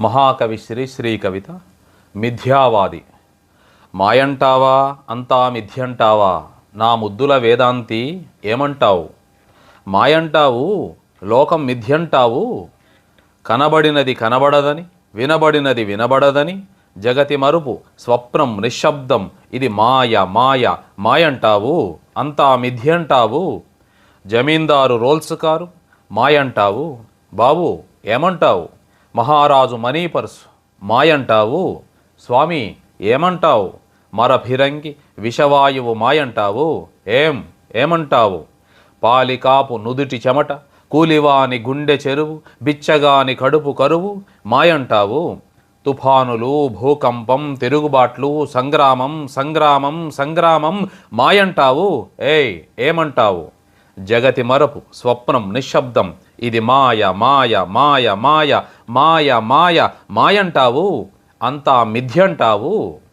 మహాకవి శ్రీ శ్రీ కవిత మిథ్యావాది. మాయంటావా అంతా మిథ్యంటావా? నా ముద్దుల వేదాంతి ఏమంటావు? మాయంటావు లోకం మిథ్యంటావు? కనబడినది కనబడదని వినబడినది వినబడదని జగతి మరుపు స్వప్నం నిశ్శబ్దం ఇది మాయ మాయ మాయంటావు అంతా మిథ్యంటావు. జమీందారు రోల్స్ కారు మాయంటావు. బాబు ఏమంటావు? మహారాజు మణిపర్స్ మాయంటావు స్వామి ఏమంటావు? మరభిరంగి విషవాయువు మాయంటావు? ఏం? ఏమంటావు? పాలికాపు నుదుటి చెమట కూలివాని గుండె చెరువు బిచ్చగాని కడుపు కరువు మాయంటావు? తుఫానులు భూకంపం తిరుగుబాట్లు సంగ్రామం సంగ్రామం సంగ్రామం మాయంటావు? ఏయ్ ఏమంటావు? జగతి మరపు స్వప్నం నిశ్శబ్దం ఇది మాయ మాయ మాయ మాయ మాయ మాయ మాయంటావు అంతా మిథ్యంటావు.